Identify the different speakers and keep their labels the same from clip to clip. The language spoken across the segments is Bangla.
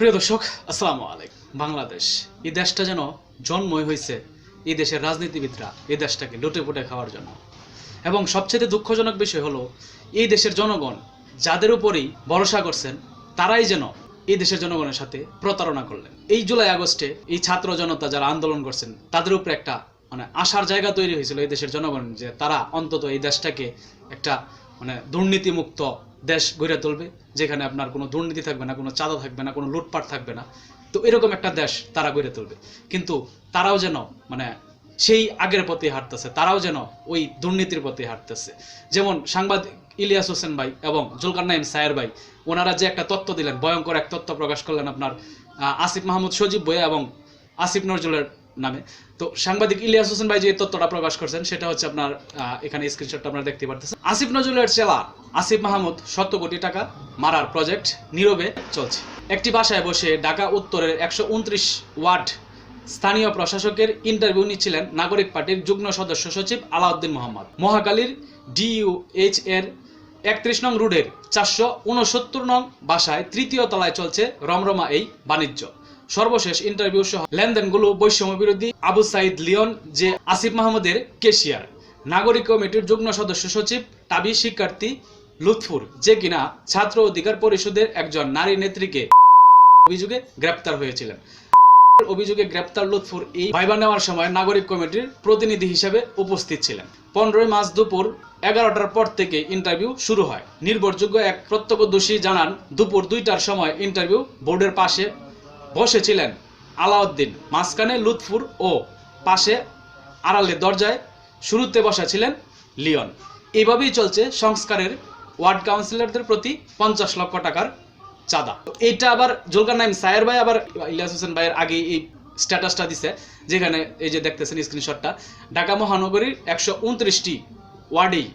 Speaker 1: প্রিয় দর্শক, আসসালামু আলাইকুম। বাংলাদেশ, এই দেশটা যেন জন্মই হয়েছে এই দেশের রাজনীতিবিদরা এই দেশটাকে লুটে পুটে খাওয়ার জন্য। এবং সবচেয়ে দুঃখজনক বিষয় হলো, এই দেশের জনগণ যাদের উপরেই ভরসা করছেন, তারাই যেন এই দেশের জনগণের সাথে প্রতারণা করলেন। এই জুলাই আগস্টে এই ছাত্র জনতা যারা আন্দোলন করছেন, তাদের উপরে একটা মানে আশার জায়গা তৈরি হয়েছিল এই দেশের জনগণ যে তারা অন্তত এই দেশটাকে একটা মানে দুর্নীতিমুক্ত দেশ গড়ে তুলবে, যেখানে আপনার কোনো দুর্নীতি থাকবে না, কোনো চাঁদা থাকবে না, কোনো লুটপাট থাকবে না। তো এরকম একটা দেশ তারা গড়ে তুলবে। কিন্তু তারাও যেন মানে সেই আগের পথে হাঁটতেছে, তারাও যেন ওই দুর্নীতির পথে হাঁটতেছে। যেমন সাংবাদিক ইলিয়াস হোসেন ভাই এবং জুলকারনাইম সায়ের ভাই, ওনারা যে একটা তত্ত্ব দিলেন, ভয়ঙ্কর এক তত্ত্ব প্রকাশ করলেন আপনার আসিফ মাহমুদ সজীব বইয়া এবং আসিফ নজরুলের নামে। তো সাংবাদিক ইলিয়াস হোসেন ভাই যে তথ্যটা প্রকাশ করছেন, সেটা হচ্ছে আপনার এখানে স্ক্রিনশটটা আপনারা দেখতে পারতেছেন। আসিফ নজরুলের চেলা আসিফ মাহমুদ সত্তর কোটি টাকা মারার প্রজেক্ট নীরবে চলছে। একটি বাসায় বসে ঢাকা উত্তরের একশো উনত্রিশ ওয়ার্ড স্থানীয় প্রশাসকের ইন্টারভিউ নিচ্ছিলেন নাগরিক পার্টির যুগ্ম সদস্য সচিব আলাউদ্দিন মোহাম্মদ। মহাকালীর ডিইউএইচ এর একত্রিশ নং রোডের চারশো উনসত্তর নং বাসায় তৃতীয় তলায় চলছে রমরমা এই বাণিজ্য। সর্বশেষ ইন্টারভিউ সহ লেনদেনগুলো বৈষম্য বিরোধী আবু সাইদ লিওন, যে আসিফ মাহমুদের কেশিয়ার। নাগরিক কমিটির যুগ্ম সদস্য সচিব টাবি শিক্ষার্থী লুৎফুর, যে কিনা ছাত্র অধিকার পরিষদের একজন নারী নেত্রীকে অভিযোগে গ্রেপ্তার হয়েছিলেন। অভিযোগে গ্রেপ্তার লুৎফুর এই ভাইবা নেওয়ার সময় নাগরিক কমিটির প্রতিনিধি হিসেবে উপস্থিত ছিলেন। পনেরোই মার্চ দুপুর এগারোটার পর থেকে ইন্টারভিউ শুরু হয়। নির্ভরযোগ্য এক প্রত্যক্ষদর্শী জানান, দুপুর দুইটার সময় ইন্টারভিউ বোর্ডের পাশে বসেছিলেন আলাউদ্দিন। মাঝখানে লুৎফুর ও পাশে আড়ালে দরজায় শুরুতে বসা ছিলেন লিওন। এইভাবেই চলছে সংস্কারের ওয়ার্ড কাউন্সিলরদের প্রতি পঞ্চাশ লক্ষ টাকার চাঁদা। তো এইটা আবার জুলকার নাইম সায়ের ভাই আবার ইলিয়াস হোসেন ভাইয়ের আগে এই স্ট্যাটাসটা দিছে, যেখানে এই যে দেখতেছেন স্ক্রিনশটটা। ঢাকা মহানগরীর একশো উনত্রিশটি ওয়ার্ডেই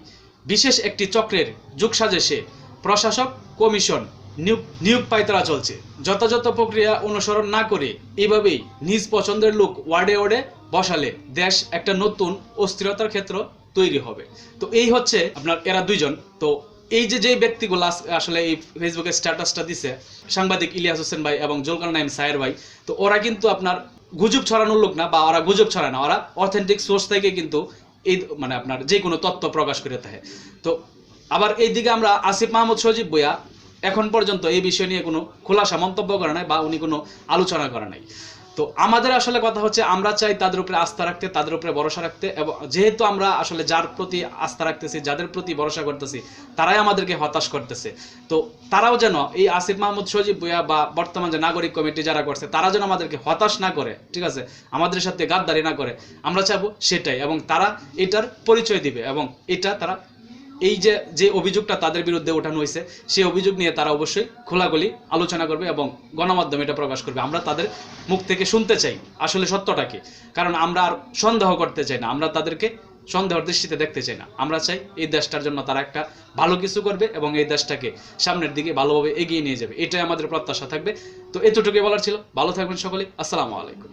Speaker 1: বিশেষ একটি চক্রের যুগ সাজেশে প্রশাসক, কমিশন নিয়োগ নিয়োগ পাইতারা চলছে। যথাযথ প্রক্রিয়া অনুসরণ না করে এইভাবেই নিজ পছন্দের লোক ওয়ার্ডে ওয়ার্ডে বসালে দেশ একটা নতুন অস্থিরতার ক্ষেত্র তৈরি হবে। তো এই হচ্ছে আপনার, এরা দুইজন। তো এই যে যে ব্যক্তিগুলো আস- আসলে এই ফেসবুকে স্ট্যাটাসটা দিছে, সাংবাদিক ইলিয়াস হোসেন ভাই এবং জুলকার নাইম সায়ের ভাই, তো ওরা কিন্তু আপনার গুজব ছড়ানোর লোক না, বা ওরা গুজব ছড়ায় না, ওরা অথেন্টিক সোর্স থেকে কিন্তু এই মানে আপনার যে কোনো তথ্য প্রকাশ করে থাকে। তো আবার এইদিকে আমরা আসিফ মাহমুদ সজীব বইয়া এখন পর্যন্ত এই বিষয় নিয়ে কোনো খোলাসা মন্তব্য করে নাই বা উনি কোনো আলোচনা করে নাই। তো আমাদের আসলে কথা হচ্ছে, আমরা চাই তাদের উপরে আস্থা রাখতে, তাদের উপরে ভরসা রাখতে এবং যেহেতু আমরা আসলে যার প্রতি আস্থা রাখতেছি, যাদের প্রতি ভরসা করতেছি, তারাই আমাদেরকে হতাশ করতেছে। তো তারাও যেন এই আসিফ মাহমুদ সজীব ভুয়া বা বর্তমান যে নাগরিক কমিটি যারা করছে, তারা যেন আমাদেরকে হতাশ না করে, ঠিক আছে? আমাদের সাথে গাদ্দারি না করে, আমরা চাইব সেটাই এবং তারা এটার পরিচয় দিবে এবং এটা তারা এই যে যে অভিযোগটা তাদের বিরুদ্ধে ওঠানো হয়েছে, সেই অভিযোগ নিয়ে তারা অবশ্যই খোলাগুলি আলোচনা করবে এবং গণমাধ্যমে এটা প্রকাশ করবে। আমরা তাদের মুখ থেকে শুনতে চাই, আসলে সত্যটা কি? কারণ আমরা আর সন্দেহ করতে চাই না, আমরা তাদেরকে সন্দেহের দৃষ্টিতে দেখতে চাই না। আমরা চাই এই দেশটার জন্য তারা একটা ভালো কিছু করবে এবং এই দেশটাকে সামনের দিকে ভালোভাবে এগিয়ে নিয়ে যাবে। এটাই আমাদের প্রত্যাশা থাকবে। তো এতটুকুই বলার ছিল। ভালো থাকবেন সকলে আসসালামু আলাইকুম।